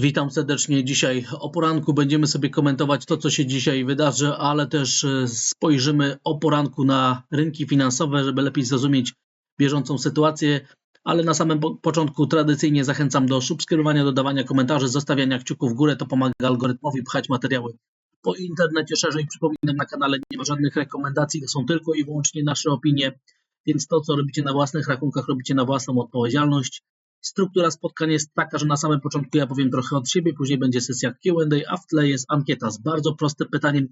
Witam serdecznie. Dzisiaj o poranku będziemy sobie komentować to, co się dzisiaj wydarzy, ale też e, spojrzymy o poranku na rynki finansowe, żeby lepiej zrozumieć bieżącą sytuację. Ale na samym po- początku tradycyjnie zachęcam do subskrybowania, dodawania komentarzy, zostawiania kciuków w górę. To pomaga algorytmowi pchać materiały po internecie szerzej. Przypominam, na kanale nie ma żadnych rekomendacji, to są tylko i wyłącznie nasze opinie, więc to, co robicie na własnych rachunkach, robicie na własną odpowiedzialność. Struktura spotkań jest taka, że na samym początku ja powiem trochę od siebie, później będzie sesja Q&A, a w tle jest ankieta z bardzo prostym pytaniem,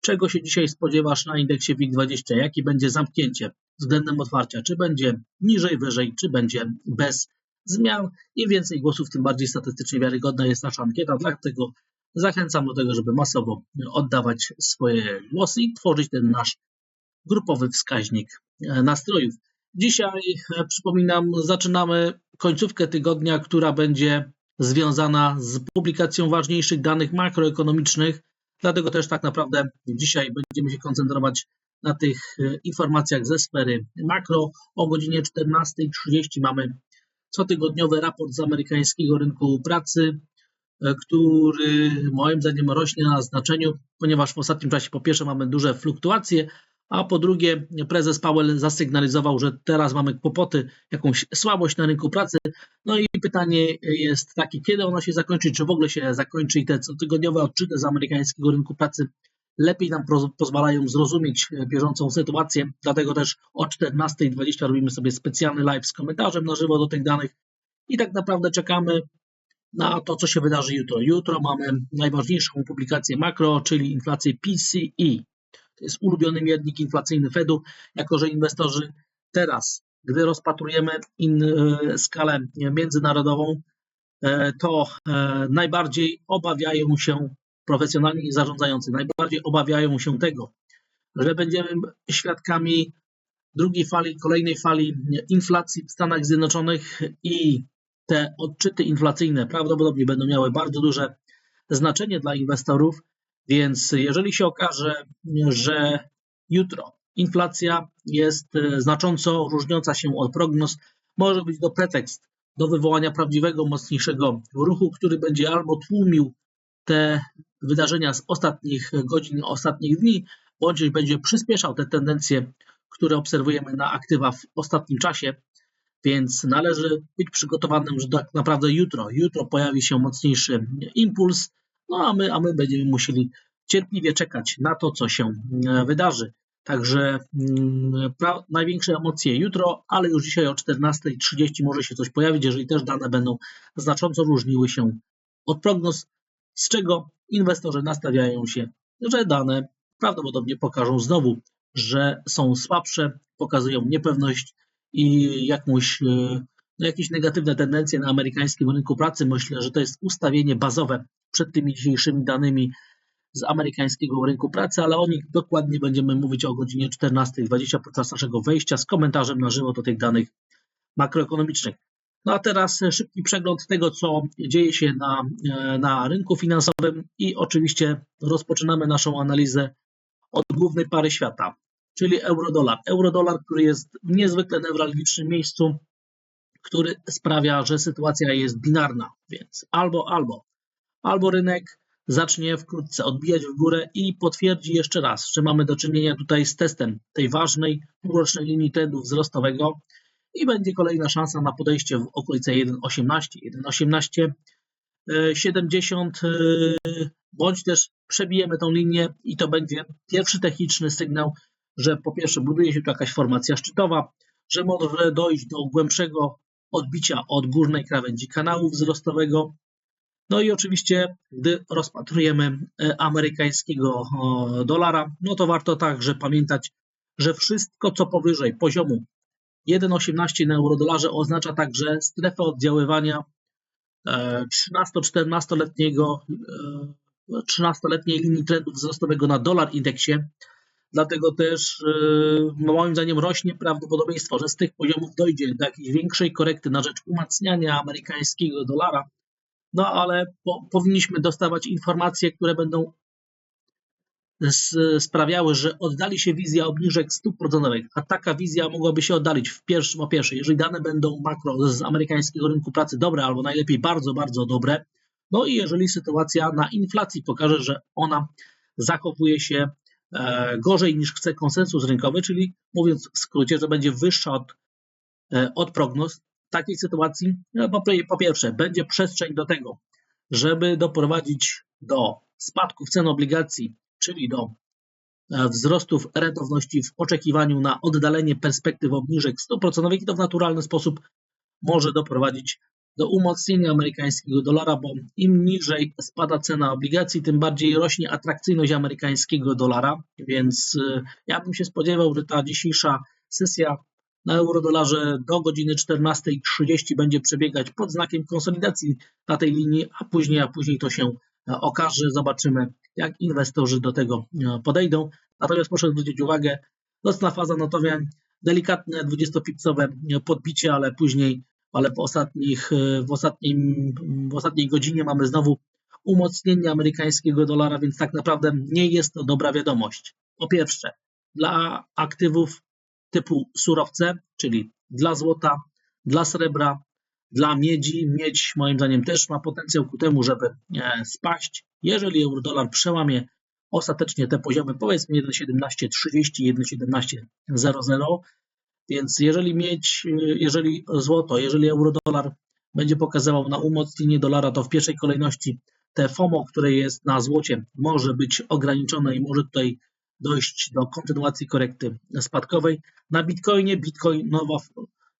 czego się dzisiaj spodziewasz na indeksie WIG20, jakie będzie zamknięcie względem otwarcia, czy będzie niżej, wyżej, czy będzie bez zmian. Im więcej głosów, tym bardziej statystycznie wiarygodna jest nasza ankieta, dlatego zachęcam do tego, żeby masowo oddawać swoje głosy i tworzyć ten nasz grupowy wskaźnik e, nastrojów. Dzisiaj, e, przypominam, zaczynamy końcówkę tygodnia, która będzie związana z publikacją ważniejszych danych makroekonomicznych. Dlatego też tak naprawdę dzisiaj będziemy się koncentrować na tych e, informacjach ze sfery makro. O godzinie 14.30 mamy cotygodniowy raport z amerykańskiego rynku pracy, e, który moim zdaniem rośnie na znaczeniu, ponieważ w ostatnim czasie po pierwsze mamy duże fluktuacje, a po drugie prezes Powell zasygnalizował, że teraz mamy kłopoty, jakąś słabość na rynku pracy. No i pytanie jest takie, kiedy ona się zakończy, czy w ogóle się zakończy i te cotygodniowe odczyty z amerykańskiego rynku pracy lepiej nam pozwalają zrozumieć bieżącą sytuację. Dlatego też o 14.20 robimy sobie specjalny live z komentarzem na żywo do tych danych i tak naprawdę czekamy na to, co się wydarzy jutro. Jutro mamy najważniejszą publikację makro, czyli inflację PCE. To jest ulubiony miernik inflacyjny Fedu, jako że inwestorzy teraz, gdy rozpatrujemy in, e, skalę międzynarodową, e, to e, najbardziej obawiają się profesjonalni zarządzający, najbardziej obawiają się tego, że będziemy świadkami drugiej fali, kolejnej fali inflacji w Stanach Zjednoczonych i te odczyty inflacyjne prawdopodobnie będą miały bardzo duże znaczenie dla inwestorów, więc jeżeli się okaże, że jutro inflacja jest e, znacząco różniąca się od prognoz, może być to pretekst do wywołania prawdziwego, mocniejszego ruchu, który będzie albo tłumił te wydarzenia z ostatnich godzin, ostatnich dni, bądź będzie przyspieszał te tendencje, które obserwujemy na aktywa w ostatnim czasie. Więc należy być przygotowanym, że tak naprawdę jutro, jutro pojawi się mocniejszy impuls, no a my, a my będziemy musieli cierpliwie czekać na to, co się e, wydarzy. Także mm, pra, największe emocje jutro, ale już dzisiaj o 14.30 może się coś pojawić, jeżeli też dane będą znacząco różniły się od prognoz, z czego inwestorzy nastawiają się, że dane prawdopodobnie pokażą znowu, że są słabsze, pokazują niepewność i jakąś, e, jakieś negatywne tendencje na amerykańskim rynku pracy. Myślę, że to jest ustawienie bazowe przed tymi dzisiejszymi danymi z amerykańskiego rynku pracy, ale o nich dokładnie będziemy mówić o godzinie 14.20 podczas naszego wejścia z komentarzem na żywo do tych danych makroekonomicznych. No a teraz e, szybki przegląd tego, co dzieje się na, e, na rynku finansowym i oczywiście rozpoczynamy naszą analizę od głównej pary świata, czyli euro-dolar. Euro-dolar, który jest w niezwykle newralgicznym miejscu, który sprawia, że sytuacja jest binarna, więc albo, albo, albo rynek zacznie wkrótce odbijać w górę i potwierdzi jeszcze raz, że mamy do czynienia tutaj z testem tej ważnej półrocznej linii trendu wzrostowego. I będzie kolejna szansa na podejście w okolice 1,18, 1,18 e, 70, e, bądź też przebijemy tą linię i to będzie pierwszy techniczny sygnał, że po pierwsze buduje się tu jakaś formacja szczytowa, że może dojść do głębszego odbicia od górnej krawędzi kanału wzrostowego. No i oczywiście, gdy rozpatrujemy e, amerykańskiego dolara, no to warto także pamiętać, że wszystko co powyżej poziomu 1,18 na eurodolarze oznacza także strefę oddziaływania e, 13-14-letniego 13-letniej linii trendu wzrostowego na dolar indeksie. Dlatego też e, no, moim zdaniem rośnie prawdopodobieństwo, że z tych poziomów dojdzie do jakiejś większej korekty na rzecz umacniania amerykańskiego dolara. No ale po, powinniśmy dostawać informacje, które będą sprawiały, że oddali się wizja obniżek stóp procentowych, a taka wizja mogłaby się oddalić w pierwszym pierwsze, jeżeli dane będą makro z amerykańskiego rynku pracy dobre, albo najlepiej bardzo, bardzo dobre, No i jeżeli sytuacja na inflacji pokaże, że ona zachowuje się gorzej niż chce konsensus rynkowy, czyli mówiąc w skrócie, że będzie wyższa od, e, od prognoz, w takiej sytuacji. No, po, po pierwsze będzie przestrzeń do tego, żeby doprowadzić do spadków cen obligacji, czyli do e, wzrostów rentowności w oczekiwaniu na oddalenie perspektyw obniżek stóp procentowych i to w naturalny sposób może doprowadzić do umocnienia amerykańskiego dolara, bo im niżej spada cena obligacji, tym bardziej rośnie atrakcyjność amerykańskiego dolara, więc y, ja bym się spodziewał, że ta dzisiejsza sesja na eurodolarze do godziny 14.30 będzie przebiegać pod znakiem konsolidacji na tej linii, a później, a później to się e, okaże. Zobaczymy, jak inwestorzy do tego e, podejdą. Natomiast proszę zwrócić uwagę, nocna faza notowiań, delikatne 20-pipsowe podbicie, ale później ale w, ostatnich, e, w, ostatnim, w ostatniej godzinie mamy znowu umocnienie amerykańskiego dolara, więc tak naprawdę nie jest to dobra wiadomość. Po pierwsze, dla aktywów typu surowce, czyli dla złota, dla srebra, dla miedzi. Miedź moim zdaniem też ma potencjał ku temu, żeby e, spaść. Jeżeli euro-dolar przełamie ostatecznie te poziomy, powiedzmy 1,1730, 1,1700, więc jeżeli mieć, jeżeli złoto, jeżeli euro-dolar będzie pokazywał na umocnienie dolara, to w pierwszej kolejności te FOMO, które jest na złocie, może być ograniczone i może tutaj dojść do kontynuacji korekty spadkowej. Na Bitcoinie, Bitcoin nowa,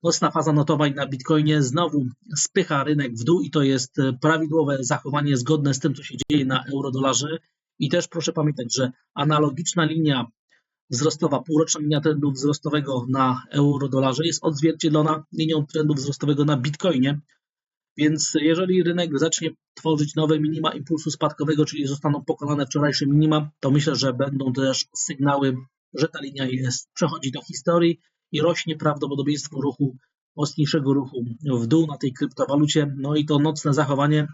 nocna faza notowań na Bitcoinie znowu spycha rynek w dół i to jest prawidłowe zachowanie zgodne z tym, co się dzieje na eurodolarze. I też proszę pamiętać, że analogiczna linia wzrostowa, półroczna linia trendu wzrostowego na euro-dolarze jest odzwierciedlona linią trendu wzrostowego na bitcoinie. Więc jeżeli rynek zacznie tworzyć nowe minima impulsu spadkowego, czyli zostaną pokonane wczorajsze minima, to myślę, że będą też sygnały, że ta linia jest, przechodzi do historii i rośnie prawdopodobieństwo ruchu, mocniejszego ruchu w dół na tej kryptowalucie. No i to nocne zachowanie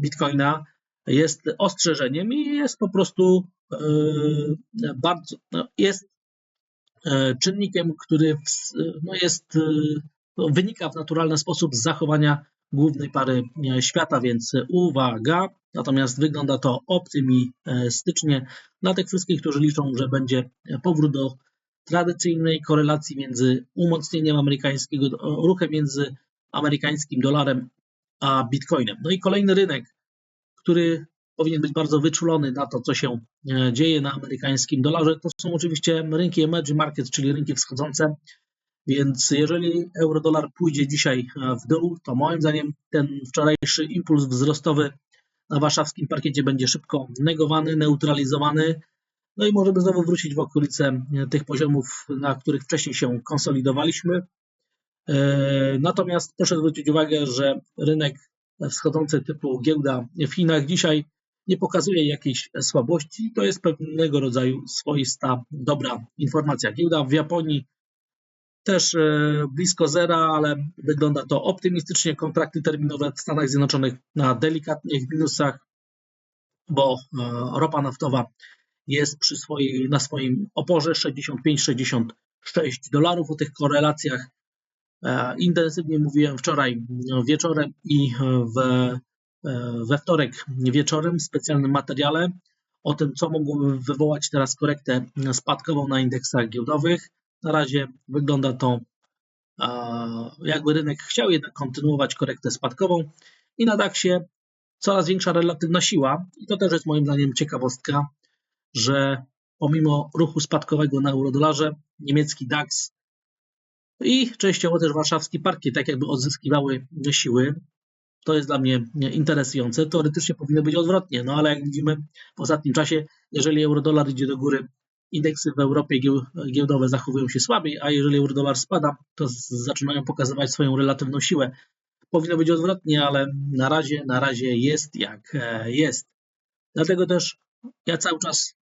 Bitcoina jest ostrzeżeniem i jest po prostu e, bardzo, no, jest e, czynnikiem, który no jest, e, no wynika w naturalny sposób z zachowania głównej pary świata, więc uwaga. Natomiast wygląda to optymistycznie dla tych wszystkich, którzy liczą, że będzie powrót do tradycyjnej korelacji między umocnieniem amerykańskiego, ruchem między amerykańskim dolarem a bitcoinem. No i kolejny rynek, który powinien być bardzo wyczulony na to, co się e, dzieje na amerykańskim dolarze. To są oczywiście rynki emerging markets, czyli rynki wschodzące. Więc jeżeli euro-dolar pójdzie dzisiaj e, w dół, to moim zdaniem ten wczorajszy impuls wzrostowy na warszawskim parkiecie będzie szybko negowany, neutralizowany. No i możemy znowu wrócić w okolice e, tych poziomów, na których wcześniej się konsolidowaliśmy. Natomiast proszę zwrócić uwagę, że rynek wschodzące typu giełda w Chinach dzisiaj nie pokazuje jakiejś słabości. To jest pewnego rodzaju swoista, dobra informacja. Giełda w Japonii też e, blisko zera, ale wygląda to optymistycznie. Kontrakty terminowe w Stanach Zjednoczonych na delikatnych minusach, bo e, ropa naftowa jest przy swojej, na swoim oporze 65-66 dolarów. O tych korelacjach intensywnie mówiłem wczoraj wieczorem i e, we wtorek wieczorem w specjalnym materiale o tym, co mogłoby wywołać teraz korektę spadkową na indeksach giełdowych. Na razie wygląda to, e, jakby rynek chciał jednak kontynuować korektę spadkową i na DAXie coraz większa relatywna siła. I to też jest moim zdaniem ciekawostka, że pomimo ruchu spadkowego na eurodolarze, niemiecki DAX i częściowo też warszawski parki tak jakby odzyskiwały siły. To jest dla mnie interesujące. Teoretycznie powinno być odwrotnie, no ale jak widzimy w ostatnim czasie, jeżeli eurodolar idzie do góry, indeksy w Europie giełdowe zachowują się słabiej, a jeżeli eurodolar spada, to zaczynają pokazywać swoją relatywną siłę. Powinno być odwrotnie, ale na razie, na razie jest jak e, jest. Dlatego też ja cały czas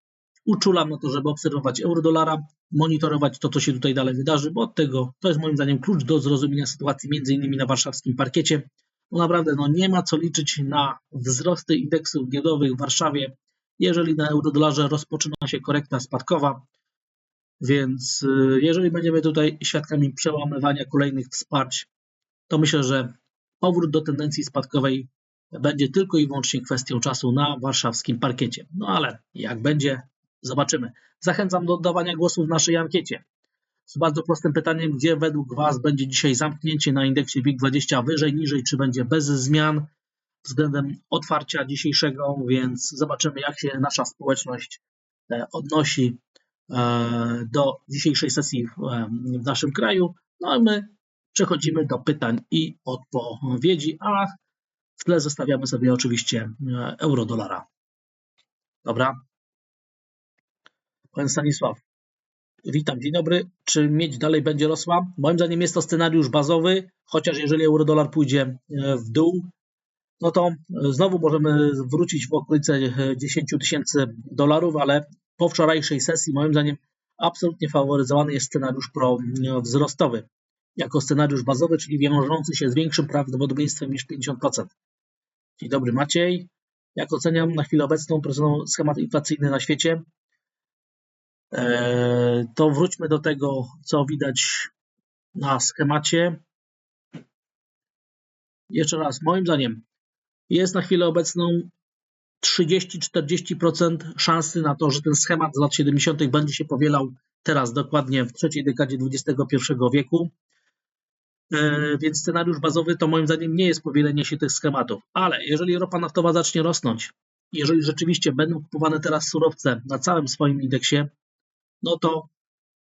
uczulam na to, żeby obserwować euro-dolara, monitorować to, co się tutaj dalej wydarzy, bo od tego to jest moim zdaniem klucz do zrozumienia sytuacji między innymi na warszawskim parkiecie. Bo naprawdę no, nie ma co liczyć na wzrosty indeksów giełdowych w Warszawie, jeżeli na euro-dolarze rozpoczyna się korekta spadkowa. Więc y, jeżeli będziemy tutaj świadkami przełamywania kolejnych wsparć, to myślę, że powrót do tendencji spadkowej będzie tylko i wyłącznie kwestią czasu na warszawskim parkiecie. No ale jak będzie, zobaczymy. Zachęcam do oddawania głosu w naszej ankiecie. Z bardzo prostym pytaniem, gdzie według Was będzie dzisiaj zamknięcie na indeksie WIG20 wyżej, niżej, czy będzie bez zmian względem otwarcia dzisiejszego, więc zobaczymy, jak się nasza społeczność e, odnosi e, do dzisiejszej sesji w, e, naszym kraju. No a my przechodzimy do pytań i odpowiedzi, a w tle zostawiamy sobie oczywiście euro-dolara. Dobra. Pan Stanisław. Witam, dzień dobry. Czy miedź dalej będzie rosła? Moim zdaniem jest to scenariusz bazowy, chociaż jeżeli euro-dolar pójdzie w dół, no to znowu możemy wrócić w okolice 10 tysięcy dolarów, ale po wczorajszej sesji moim zdaniem absolutnie faworyzowany jest scenariusz pro-wzrostowy jako scenariusz bazowy, czyli wiążący się z większym prawdopodobieństwem niż 50%. Dzień dobry Maciej. Jak oceniam na chwilę obecną schemat inflacyjny na świecie? Eee, to wróćmy do tego, co widać na schemacie. Jeszcze raz, moim zdaniem jest na chwilę obecną 30-40% szansy na to, że ten schemat z lat 70. będzie się powielał teraz dokładnie w trzeciej dekadzie XXI wieku. E, więc scenariusz bazowy to moim zdaniem nie jest powielenie się tych schematów. Ale jeżeli ropa naftowa zacznie rosnąć, jeżeli rzeczywiście będą kupowane teraz surowce na całym swoim indeksie, no to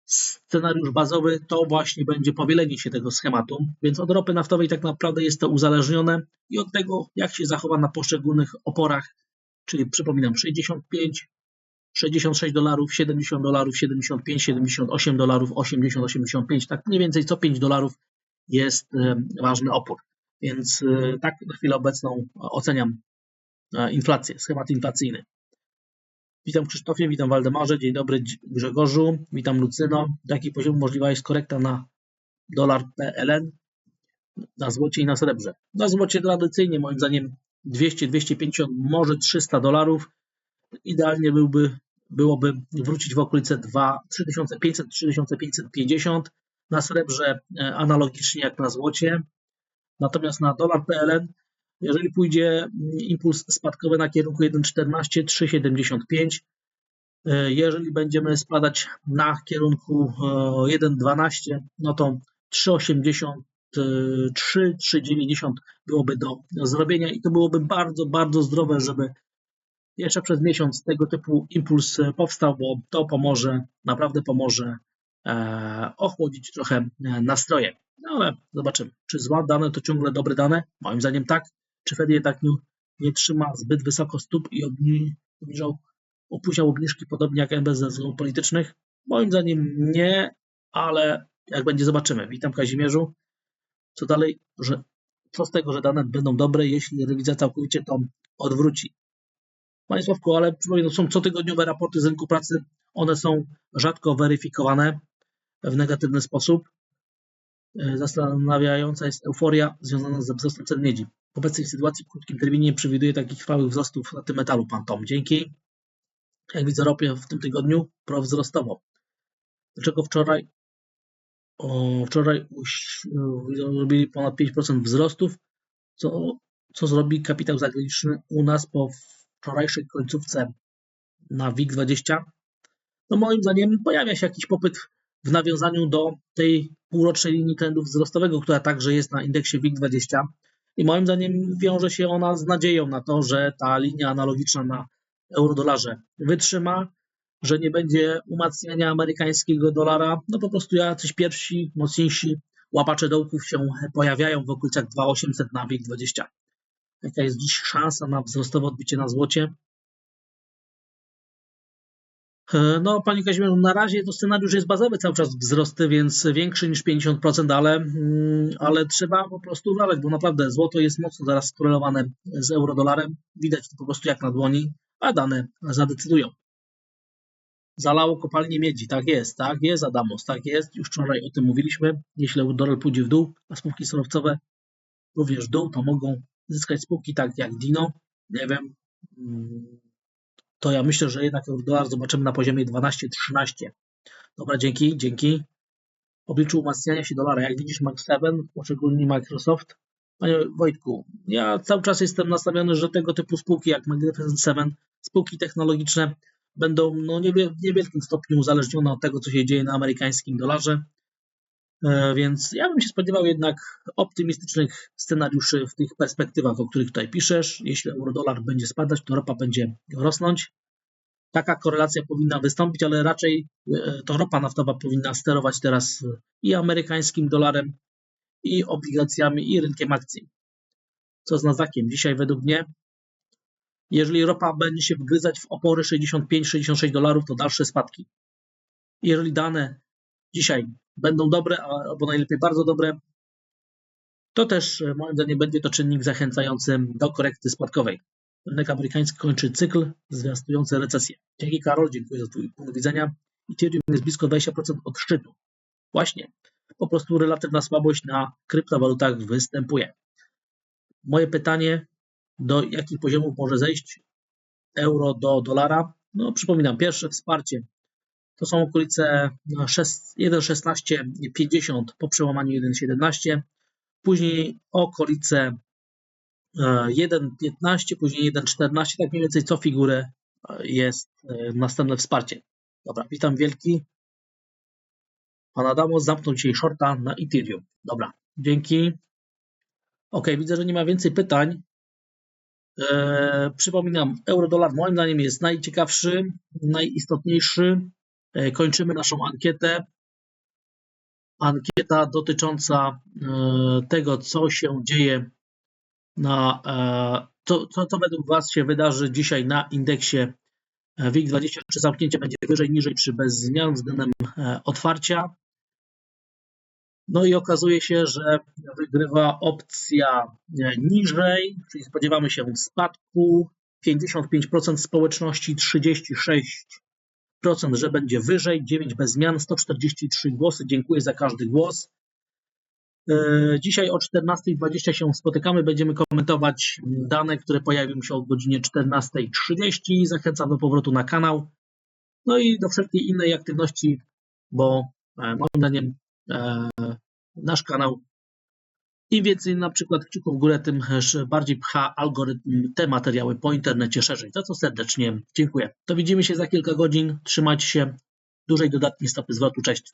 scenariusz bazowy to właśnie będzie powielenie się tego schematu, więc od ropy naftowej tak naprawdę jest to uzależnione i od tego, jak się zachowa na poszczególnych oporach, czyli przypominam 65, 66 dolarów, 70 dolarów, 75, 78 dolarów, 80, 85, tak mniej więcej co 5 dolarów jest e, ważny opór. Więc e, tak na chwilę obecną oceniam e, inflację, schemat inflacyjny. Witam Krzysztofie, witam Waldemarze, dzień dobry Grzegorzu, witam Lucyno. W jakim poziomie możliwa jest korekta na dolar PLN, na złocie i na srebrze? Na złocie tradycyjnie moim zdaniem 200, 250, może 300 dolarów. Idealnie byłby, byłoby wrócić w okolice 2, 3500, 3550. Na srebrze e, analogicznie jak na złocie. Natomiast na dolar PLN jeżeli pójdzie mm, impuls spadkowy na kierunku 1,14, 3,75, e, jeżeli będziemy spadać na kierunku 1,12, e, no to 3,83, 3,90 byłoby do zrobienia i to byłoby bardzo, bardzo zdrowe, żeby jeszcze przez miesiąc tego typu impuls powstał, bo to pomoże, naprawdę pomoże e, ochłodzić trochę nastroje. No ale zobaczymy, czy zła dane to ciągle dobre dane? Moim zdaniem tak. Czy Fed jednak nie, nie trzyma zbyt wysoko stóp i obniżał, opóźniał obniżki podobnie jak NBS ze względów politycznych? Moim zdaniem nie, ale jak będzie zobaczymy. Witam Kazimierzu. Co dalej, że co z tego, że dane będą dobre, jeśli rewizja całkowicie to odwróci? Panie Sławku, ale przypominam, są cotygodniowe raporty z rynku pracy. One są rzadko weryfikowane w negatywny sposób. E, zastanawiająca jest euforia związana ze wzrostem cen miedzi. W obecnej sytuacji w krótkim terminie nie przewiduje takich trwałych wzrostów na tym metalu, pan Tom. Dzięki. Jak widzę ropie w tym tygodniu, prowzrostowo. Dlaczego wczoraj o, wczoraj zrobili ponad 5% wzrostów, co, co zrobi kapitał zagraniczny u nas po wczorajszej końcówce na WIG20? No moim zdaniem pojawia się jakiś popyt w nawiązaniu do tej półrocznej linii trendu wzrostowego, która także jest na indeksie WIG20 i moim zdaniem wiąże się ona z nadzieją na to, że ta linia analogiczna na eurodolarze wytrzyma, że nie będzie umacniania amerykańskiego dolara. No po prostu jacyś pierwsi, mocniejsi łapacze dołków się pojawiają w okolicach 2800 na WIG 20. Jaka jest dziś szansa na wzrostowe odbicie na złocie? E, no, Panie Kazimierzu, na razie to scenariusz jest bazowy cały czas wzrosty, więc większy niż 50%, ale, mm, ale trzeba po prostu uważać, bo naprawdę złoto jest mocno zaraz skorelowane z eurodolarem. Widać to po prostu jak na dłoni, a dane zadecydują. Zalało kopalnie miedzi, tak jest, tak jest, Adamos, tak jest. Już wczoraj o tym mówiliśmy. Jeśli eurodolar pójdzie w dół, a spółki surowcowe również w dół, to mogą zyskać spółki tak jak Dino, nie wiem, mm, to ja myślę, że jednak dolar zobaczymy na poziomie 12-13. Dobra, dzięki, dzięki. W obliczu umacniania się dolara, jak widzisz Max 7, poszczególnie Microsoft, Panie Wojtku, ja cały czas jestem nastawiony, że tego typu spółki jak Magnificent Seven, spółki technologiczne będą no, w niewielkim stopniu uzależnione od tego, co się dzieje na amerykańskim dolarze. E, Więc ja bym się spodziewał jednak optymistycznych scenariuszy w tych perspektywach, o których tutaj piszesz. Jeśli euro-dolar będzie spadać, to ropa będzie rosnąć. Taka korelacja powinna wystąpić, ale raczej e, to ropa naftowa powinna sterować teraz e, i amerykańskim dolarem, i obligacjami, i rynkiem akcji. Co z Nasdaqiem? Dzisiaj według mnie, jeżeli ropa będzie się wgryzać w opory 65-66 dolarów, to dalsze spadki. Jeżeli dane dzisiaj będą dobre, albo najlepiej bardzo dobre, to też e, moim zdaniem będzie to czynnik zachęcający do korekty spadkowej. Rynek amerykański kończy cykl zwiastujący recesję. Dzięki Karol, dziękuję za Twój punkt widzenia. Ethereum jest blisko 20% od szczytu. Właśnie, po prostu relatywna słabość na kryptowalutach występuje. Moje pytanie, do jakich poziomów może zejść euro do dolara? No, przypominam, pierwsze wsparcie to są okolice no, 6 1,1650 po przełamaniu 1,17, później okolice e, 1,15, później 1,14, tak mniej więcej co figurę e, jest e, następne wsparcie. Dobra, witam wielki. Pan Adamo zamknął dzisiaj shorta na Ethereum. Dobra, dzięki. Ok, widzę, że nie ma więcej pytań. E, przypominam, euro-dolar moim zdaniem jest najciekawszy, najistotniejszy. E, kończymy naszą ankietę. Ankieta dotycząca e, tego, co się dzieje na, e, co, co, co według Was się wydarzy dzisiaj na indeksie e, WIG20, czy zamknięcie będzie wyżej, niżej, czy bez zmian względem otwarcia. No i okazuje się, że wygrywa opcja niżej, czyli spodziewamy się spadku. 55% społeczności, 36%, że będzie wyżej, 9 bez zmian, 143 głosy. Dziękuję za każdy głos. E, Dzisiaj o 14.20 się spotykamy. Będziemy komentować dane, które pojawią się o godzinie 14.30. Zachęcam do powrotu na kanał. No i do wszelkiej innej aktywności, bo e, moim zdaniem e, nasz kanał im więcej na przykład kciuków w górę, tym też bardziej pcha algorytm te materiały po internecie szerzej. Za co serdecznie dziękuję. To widzimy się za kilka godzin. Trzymajcie się. Dużej dodatniej stopy zwrotu. Cześć.